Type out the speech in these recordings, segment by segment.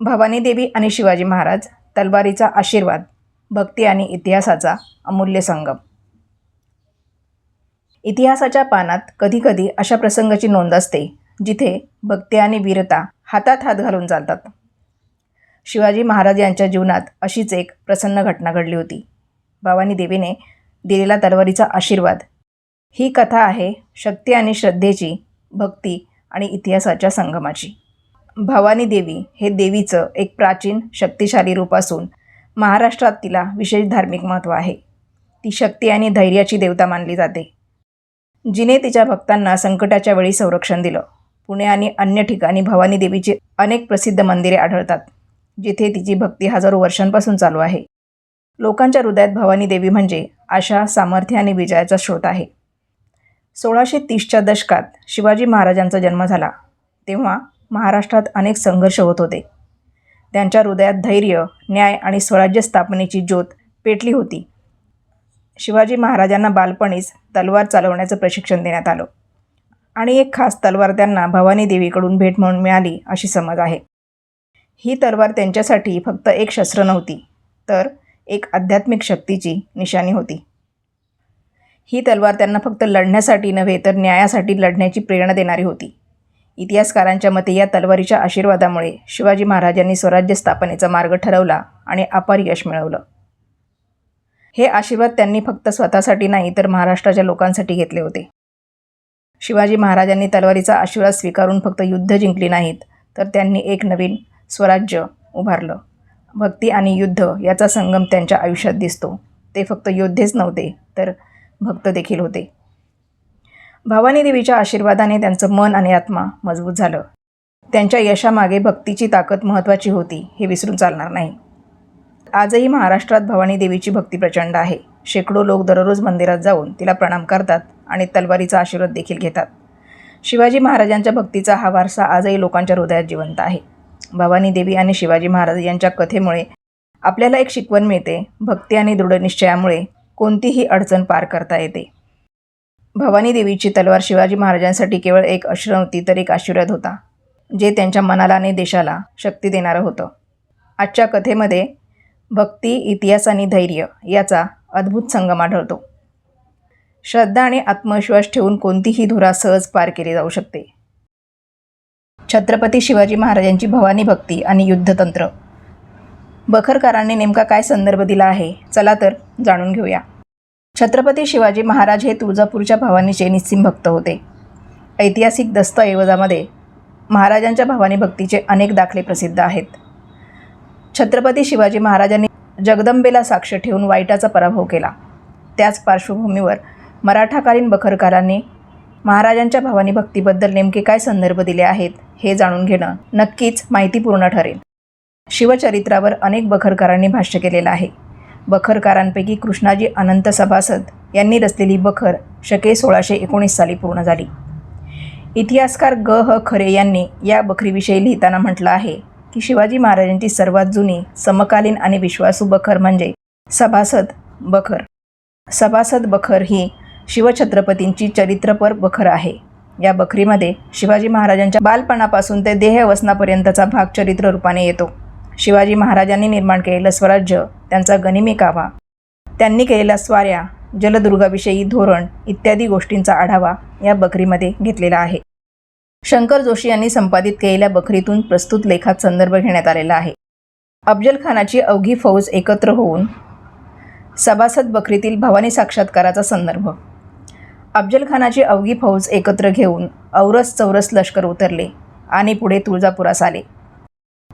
भवानी देवी आणि शिवाजी महाराज तलवारीचा आशीर्वाद भक्ती आणि इतिहासाचा अमूल्य संगम. इतिहासाच्या पानात कधीकधी अशा प्रसंगाची नोंद असते जिथे भक्ती आणि वीरता हातात हात घालून चालतात. शिवाजी महाराज यांच्या जीवनात अशीच एक प्रसन्न घटना घडली होती. भवानी देवीने दिलेला तलवारीचा आशीर्वाद ही कथा आहे शक्ती आणि श्रद्धेची भक्ती आणि इतिहासाच्या संगमाची. भवानी देवी हे देवीचं एक प्राचीन शक्तिशाली रूप असून महाराष्ट्रात तिला विशेष धार्मिक महत्त्व आहे. ती शक्ती आणि धैर्याची देवता मानली जाते. जिने तिच्या भक्तांना संकटाच्या वेळी संरक्षण दिलं. पुणे आणि अन्य ठिकाणी भवानी देवीची अनेक प्रसिद्ध मंदिरे आढळतात जिथे तिची भक्ती हजारो वर्षांपासून चालू आहे. लोकांच्या हृदयात भवानी देवी म्हणजे आशा सामर्थ्य आणि विजयाचा स्रोत आहे. सोळाशे तीसच्या दशकात शिवाजी महाराजांचा जन्म झाला तेव्हा महाराष्ट्रात अनेक संघर्ष होत होते. त्यांच्या हृदयात धैर्य न्याय आणि स्वराज्य स्थापनेची ज्योत पेटली होती. शिवाजी महाराजांना बालपणीच तलवार चालवण्याचं प्रशिक्षण देण्यात आलं. आणि एक खास तलवार त्यांना भवानी देवीकडून भेट म्हणून मिळाली अशी समज आहे. ही तलवार त्यांच्यासाठी फक्त एक शस्त्र नव्हती तर एक आध्यात्मिक शक्तीची निशाणी होती. ही तलवार त्यांना फक्त लढण्यासाठी नव्हे तर न्यायासाठी लढण्याची प्रेरणा देणारी होती. इतिहासकारांच्या मते या तलवारीच्या आशीर्वादामुळे शिवाजी महाराजांनी स्वराज्य स्थापनेचा मार्ग ठरवला आणि अपार यश मिळवलं. हे आशीर्वाद त्यांनी फक्त स्वतःसाठी नाही तर महाराष्ट्राच्या लोकांसाठी घेतले होते. शिवाजी महाराजांनी तलवारीचा आशीर्वाद स्वीकारून फक्त युद्ध जिंकली नाहीत तर त्यांनी एक नवीन स्वराज्य उभारलं. भक्ती आणि युद्ध याचा संगम त्यांच्या आयुष्यात दिसतो. ते फक्त योद्धेच नव्हते तर भक्त देखील होते. भवानी देवीच्या आशीर्वादाने त्यांचं मन आणि आत्मा मजबूत झालं. त्यांच्या यशामागे भक्तीची ताकद महत्त्वाची होती हे विसरून चालणार नाही. आजही महाराष्ट्रात भवानी देवीची भक्ती प्रचंड आहे. शेकडो लोक दररोज मंदिरात जाऊन तिला प्रणाम करतात आणि तलवारीचा आशीर्वाद देखील घेतात. शिवाजी महाराजांच्या भक्तीचा हा वारसा आजही लोकांच्या हृदयात जिवंत आहे. भवानी देवी आणि शिवाजी महाराज यांच्या कथेमुळे आपल्याला एक शिकवण मिळते भक्ती आणि दृढनिश्चयामुळे कोणतीही अडचण पार करता येते. भवानी देवीची तलवार शिवाजी महाराजांसाठी केवळ एक अश्र नव्हती तर एक आशीर्वाद होता जे त्यांच्या मनाला आणि देशाला शक्ती देणारं होतं. आजच्या कथेमध्ये भक्ती इतिहास आणि धैर्य याचा अद्भुत संगम आढळतो. श्रद्धा आणि आत्मविश्वास ठेवून कोणतीही धुरा सहज पार केली जाऊ शकते. छत्रपती शिवाजी महाराजांची भवानी भक्ती आणि युद्धतंत्र. बखरकारांनी नेमका काय संदर्भ दिला आहे चला तर जाणून घेऊया. छत्रपती शिवाजी महाराज हे तुळजापूरच्या भवानीचे निस्सिम भक्त होते. ऐतिहासिक दस्तऐवजामध्ये महाराजांच्या भवानी भक्तीचे अनेक दाखले प्रसिद्ध आहेत. छत्रपती शिवाजी महाराजांनी जगदंबेला साक्ष ठेवून वाईटाचा पराभव केला. त्याच पार्श्वभूमीवर मराठाकालीन बखरकारांनी महाराजांच्या भवानी भक्तीबद्दल नेमके काय संदर्भ दिले आहेत हे जाणून घेणं नक्कीच माहितीपूर्ण ठरेल. शिवचरित्रावर अनेक बखरकारांनी भाष्य केलेलं आहे. बखरकारांपैकी कृष्णाजी अनंत सभासद यांनी रचलेली बखर शके सोळाशे एकोणीस साली पूर्ण झाली. इतिहासकार ग. ह. खरे यांनी या बखरीविषयी लिहिताना म्हटलं आहे की शिवाजी महाराजांची सर्वात जुनी समकालीन आणि विश्वासू बखर म्हणजे सभासद बखर. सभासद बखर ही शिवछत्रपतींची चरित्रपर बखर आहे. या बखरीमध्ये शिवाजी महाराजांच्या बालपणापासून ते देहवसनापर्यंतचा भाग चरित्र रूपाने येतो. शिवाजी महाराजांनी निर्माण केलेलं स्वराज्य त्यांचा गनिमी कावा. त्यांनी केलेल्या स्वाऱ्या जलदुर्गाविषयी धोरण इत्यादी गोष्टींचा आढावा या बकरीमध्ये घेतलेला आहे. शंकर जोशी यांनी संपादित केलेल्या बकरीतून प्रस्तुत लेखात संदर्भ घेण्यात आलेला आहे. अफजल खानाची अवघी फौज एकत्र होऊन सभासद बकरीतील भवानी साक्षात्काराचा संदर्भ. अफजल खानाची अवघी फौज एकत्र घेऊन औरस चौरस लष्कर उतरले आणि पुढे तुळजापुरास आले.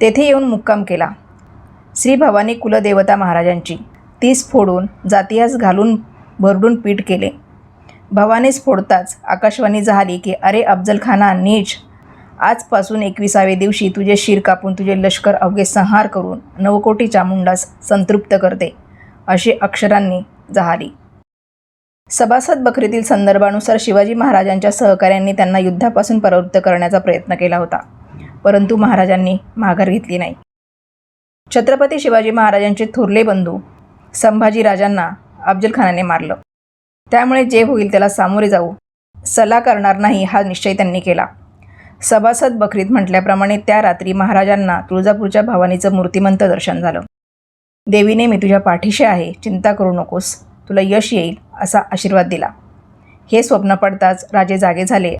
तेथे येऊन मुक्काम केला. श्री भवानी कुलदेवता महाराजांची तीस फोडून जातियास घालून भरडून पीठ केले. भवानीस फोडताच आकाशवाणी झाली की अरे अफजलखाना नीच! आजपासून एकविसावे दिवशी तुझे शिर कापून तुझे लष्कर अवघे संहार करून नवकोटी चामुंडास संतृप्त करते अशी अक्षरांनी जहाली. सभासद बकरीतील संदर्भानुसार शिवाजी महाराजांच्या सहकाऱ्यांनी त्यांना युद्धापासून परावृत्त करण्याचा प्रयत्न केला होता. परंतु महाराजांनी माघार घेतली नाही. छत्रपती शिवाजी महाराजांचे थोरले बंधू संभाजीराजांना राजांना अफजलखानाने मारलं. त्यामुळे जे होईल त्याला सामोरे जाऊ सल्ला करणार नाही हा निश्चय त्यांनी केला. सभासद बकरीत म्हटल्याप्रमाणे त्या रात्री महाराजांना तुळजापूरच्या भवानीचं मूर्तिमंत दर्शन झालं. देवीने मी तुझ्या पाठीशी आहे चिंता करू नकोस तुला यश येईल असा आशीर्वाद दिला. हे स्वप्न पडताच राजे जागे झाले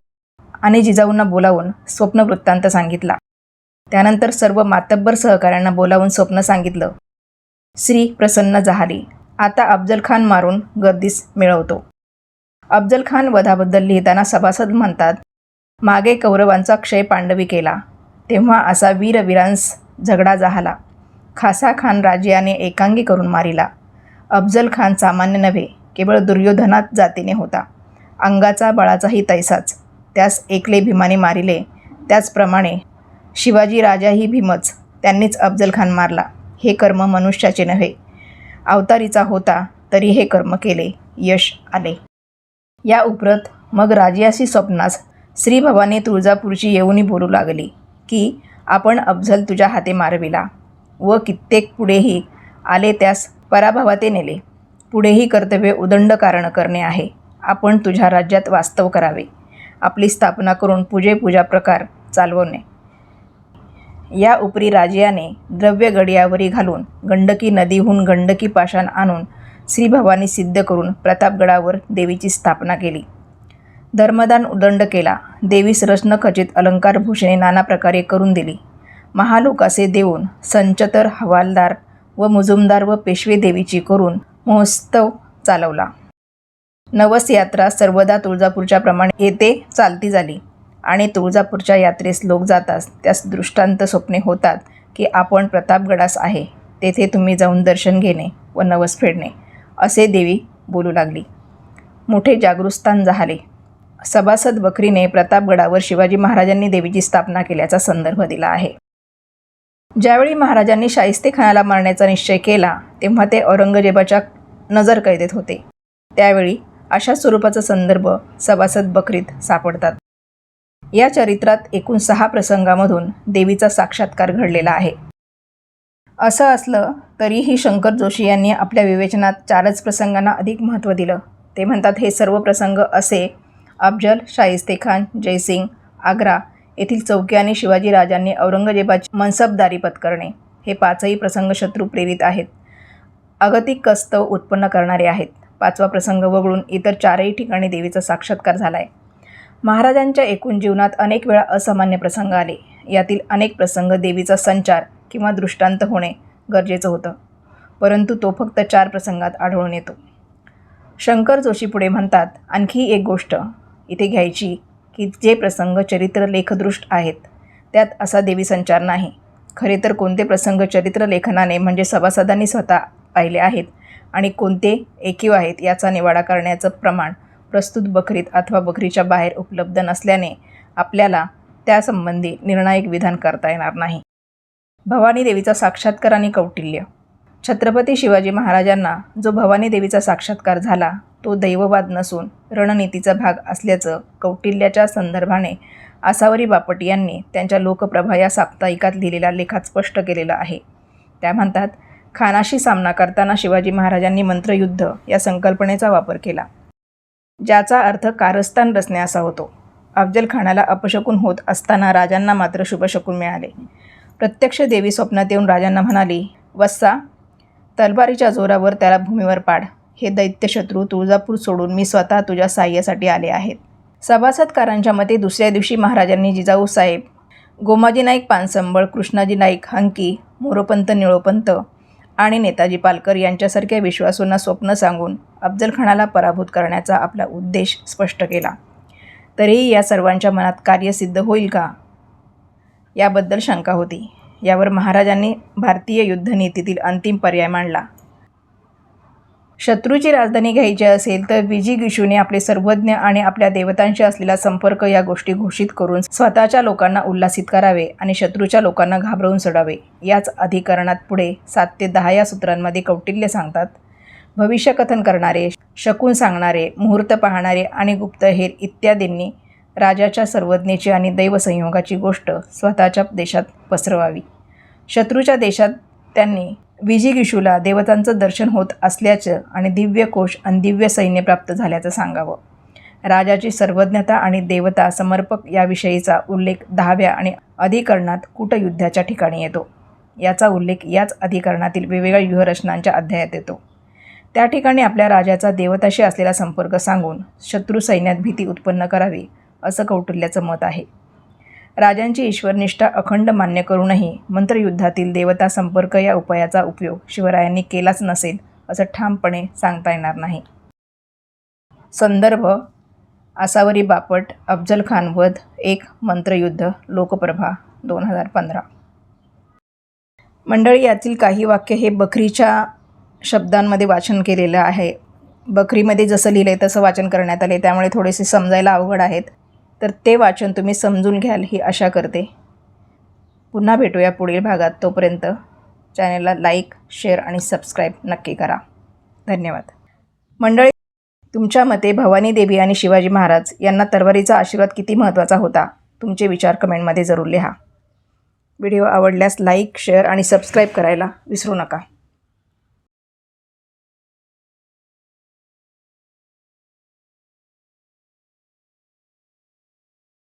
आणि जिजाऊंना बोलावून स्वप्न वृत्तांत सांगितला. त्यानंतर सर्व मातब्बर सहकाऱ्यांना बोलावून स्वप्न सांगितलं. श्री प्रसन्न झाली. आता अफजल खान मारून गर्दीस मिळवतो. अफजल खान वधाबद्दल लिहिताना सभासद म्हणतात मागे कौरवांचा क्षय पांडवी केला. तेव्हा असा वीरवीरांस झगडा झाला. खासा खान राजियाने एकांगी करून मारिला. अफजल खान सामान्य नव्हे केवळ दुर्योधनात जातीने होता. अंगाचा बळाचाही तैसाच. त्यास एकले भीमाने मारिले. त्याचप्रमाणे शिवाजी राजाही भीमच. त्यांनीच अफजलखान मारला. हे कर्म मनुष्याचे नव्हे. अवतारीचा होता तरी हे कर्म केले. यश आले. या उपरत मग राजियाशी स्वप्नास श्रीभवाने तुळजापूरची येऊनी बोलू लागली की आपण अफजल तुझ्या हाते मारविला व कित्येक पुढेही आले त्यास पराभवाते नेले. पुढेही कर्तव्य उदंड कारण करणे आहे. आपण तुझ्या राज्यात वास्तव करावे. आपली स्थापना करून पूजेपूजा प्रकार चालवणे. या उपरी राजियाने द्रव्य गडियावरी घालून गंडकी नदीहून गंडकी पाषाण आणून श्री भवानी सिद्ध करून प्रतापगडावर देवीची स्थापना केली. धर्मदान उदंड केला देवीस रत्नखचित अलंकारभूषणे नाना प्रकारे करून दिली. महालोकासे देऊन संचतर हवालदार व मुजुमदार व पेशवे देवीची करून महोत्सव चालवला. नवस यात्रा सर्वदा तुळजापूरच्या प्रमाणे येते चालती झाली. आणि तुळजापूरच्या यात्रेस लोक जातात त्यास दृष्टांत स्वप्ने होतात की आपण प्रतापगडास आहे तेथे तुम्ही जाऊन दर्शन घेणे व नवस फेडणे असे देवी बोलू लागली. मोठे जागृतस्थान झाले. सभासद बकरीने प्रतापगडावर शिवाजी महाराजांनी देवीची स्थापना केल्याचा संदर्भ दिला आहे. ज्यावेळी महाराजांनी शाहिस्ते खानाला मारण्याचा निश्चय केला तेव्हा ते औरंगजेबाच्या नजरकैदेत होते. त्यावेळी अशा स्वरूपाचा संदर्भ सभासद बकरीत सापडतात. या चरित्रात एकूण सहा प्रसंगामधून देवीचा साक्षात्कार घडलेला आहे. असं असलं तरीही शंकर जोशी यांनी आपल्या विवेचनात चारच प्रसंगांना अधिक महत्त्व दिलं. ते म्हणतात हे सर्व प्रसंग असे अफजल शाहिस्तेखान जयसिंग आग्रा येथील चौकी आणि शिवाजी राजांनी औरंगजेबाची मनसबदारी पत्करणे. हे पाचही प्रसंग शत्रू प्रेरित आहेत. अगतिक कस्तव उत्पन्न करणारे आहेत. पाचवा प्रसंग वगळून इतर चारही ठिकाणी देवीचा साक्षात्कार झाला आहे महाराजांच्या एकूण जीवनात अनेक वेळा असामान्य प्रसंग आले. यातील अनेक प्रसंग देवीचा संचार किंवा दृष्टांत होणे गरजेचं होतं. परंतु तो फक्त चार प्रसंगात आढळून येतो. शंकर जोशी पुढे म्हणतात आणखी एक गोष्ट इथे घ्यायची की जे प्रसंग चरित्र लेखदृष्ट आहेत त्यात असा देवी संचार नाही. खरे तर कोणते प्रसंग चरित्र लेखनाने म्हणजे सभासदांनी स्वतः पाहिले आहेत आणि कोणते एकीव आहेत याचा निवाडा करण्याचं प्रमाण प्रस्तुत बकरीत अथवा बकरीच्या बाहेर उपलब्ध नसल्याने आपल्याला त्यासंबंधी निर्णायक विधान करता येणार नाही. भवानी देवीचा साक्षात्कार आणि कौटिल्य. छत्रपती शिवाजी महाराजांना जो भवानी देवीचा साक्षात्कार झाला तो दैववाद नसून रणनीतीचा भाग असल्याचं कौटिल्याच्या संदर्भाने आसावरी बापट यांनी त्यांच्या लोकप्रभा या साप्ताहिकात लिहिलेल्या लेखात स्पष्ट केलेलं आहे. त्या म्हणतात खानाशी सामना करताना शिवाजी महाराजांनी मंत्रयुद्ध या संकल्पनेचा वापर केला ज्याचा अर्थ कारस्थान रचणे असा होतो. अफजल खानाला अपशकून होत असताना राजांना मात्र शुभशकून मिळाले. प्रत्यक्ष देवी स्वप्नात येऊन राजांना म्हणाली वस्सा तलवारीच्या जोरावर त्याला भूमीवर पाड. हे दैत्यशत्रू तुळजापूर सोडून मी स्वतः तुझ्या साह्यासाठी आले आहेत. सभासदकारांच्या मते दुसऱ्या दिवशी महाराजांनी जिजाऊ साहेब गोमाजी नाईक पानसंबळ कृष्णाजी नाईक हंकी मोरोपंत निळोपंत आणि नेताजी पालकर यांच्यासारख्या विश्वासूंना स्वप्न सांगून अफजल खानाला पराभूत करण्याचा आपला उद्देश स्पष्ट केला. तरीही या सर्वांच्या मनात कार्य सिद्ध होईल का? याबद्दल शंका होती. यावर महाराजांनी भारतीय युद्धनीतीतील अंतिम पर्याय मांडला. शत्रूची राजधानी घ्यायची असेल तर विजी गिशूने आपले सर्वज्ञ आणि आपल्या देवतांशी असलेला संपर्क या गोष्टी घोषित करून स्वतःच्या लोकांना उल्हासित करावे आणि शत्रूच्या लोकांना घाबरवून सोडावे. याच अधिकरणात पुढे सात ते दहा या सूत्रांमध्ये कौटिल्य सांगतात भविष्यकथन करणारे शकून सांगणारे मुहूर्त पाहणारे आणि गुप्तहेर इत्यादींनी राजाच्या सर्वज्ञेची आणि दैवसंयोगाची गोष्ट स्वतःच्या देशात पसरवावी. शत्रूच्या देशात त्यांनी विजिगिशूला देवतांचं दर्शन होत असल्याचं आणि दिव्य कोश आणि दिव्य सैन्य प्राप्त झाल्याचं सांगावं. राजाची सर्वज्ञता आणि देवता समर्पक याविषयीचा उल्लेख दहाव्या आणि अधिकरणात कूटयुद्धाच्या ठिकाणी येतो. याचा उल्लेख याच अधिकरणातील वेगवेगळ्या व्यूहरचनांच्या अध्यायात येतो. त्या ठिकाणी आपल्या राजाचा देवताशी असलेला संपर्क सांगून शत्रू सैन्यात भीती उत्पन्न करावी असं कौटिल्याचं मत आहे. राजांची ईश्वरनिष्ठा अखंड मान्य करूनही मंत्रयुद्धातील देवता संपर्क या उपायाचा उपयोग शिवरायांनी केलाच नसेल असं ठामपणे सांगता येणार नाही. संदर्भ आसावरी बापट अफजल खान वध एक मंत्रयुद्ध लोकप्रभा दोन हजार पंधरा. मंडळी यातील काही वाक्य हे बकरीच्या शब्दांमध्ये वाचन केलेलं आहे. बकरीमध्ये जसं लिहिलं आहे तसं वाचन करण्यात आले त्यामुळे थोडेसे समजायला अवघड आहेत. तर ते वाचन तुम्ही समजून घ्याल ही आशा करते. पुन्हा भेटूया पुढील भागात. तोपर्यंत चॅनलला लाईक शेअर आणि सबस्क्राईब नक्की करा. धन्यवाद. मंडळी तुमच्या मते भवानी देवी आणि शिवाजी महाराज यांना तरवारीचा आशीर्वाद किती महत्त्वाचा होता? तुमचे विचार कमेंटमध्ये जरूर लिहा. व्हिडिओ आवडल्यास लाईक शेअर आणि सबस्क्राईब करायला विसरू नका.